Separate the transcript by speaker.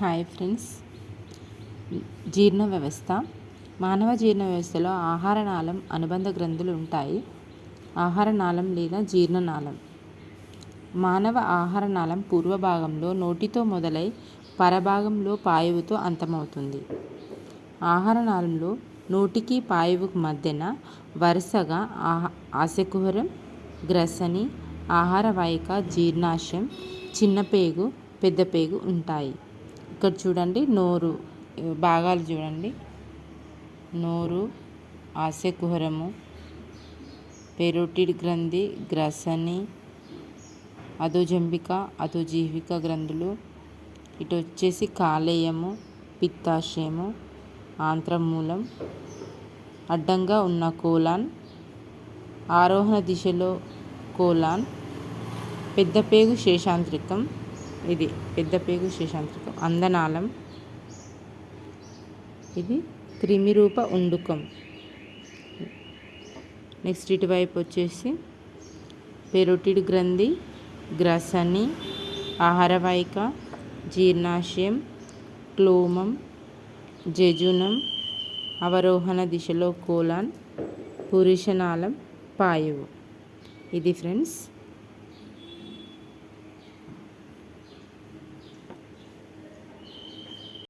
Speaker 1: Hi friends. జీర్ణ వ్యవస్థ. మానవ జీర్ణ వ్యవస్థలో ఆహార నాళం అనుబంధ గ్రంథులు ఉంటాయి. ఆహార నాళం లేదా జీర్ణనాళం మానవ ఆహార నాళం పూర్వ భాగంలో నోటితో మొదలై పరభాగంలో పాయువుతో అంతమవుతుంది. ఆహార నాళంలో నోటికి పాయువుకు మధ్యన వరుసగా ఆహా ఆశకుహరం గ్రసని ఆహార వాహిక జీర్ణాశయం చిన్నపేగు పెద్దపేగు ఉంటాయి. ఇక్కడ చూడండి నోరు భాగాలు చూడండి. నోరు ఆశకుహరము పెరోటిడ్ గ్రంథి గ్రసని అధోజంబిక అధోజీవిక గ్రంథులు. ఇటు వచ్చేసి కాలేయము పిత్తాశయము ఆంత్రమూలం అడ్డంగా ఉన్న కోలాన్ ఆరోహణ దిశలో కోలాన్ పెద్దపేగు శేషాంత్రికం ఇది పెద్దపేగు శేషాంతకం. అందనాళం ఇది క్రిమిరూప ఉండుకం. నెక్స్ట్ ఇటువైపు వచ్చేసి పెరోటిడ్ గ్రంథి గ్రసని ఆహారవాహిక జీర్ణాశయం క్లోమం జజునం అవరోహణ దిశలో కోలాన్ పురుషనాళం పాయువు. ఇది ఫ్రెండ్స్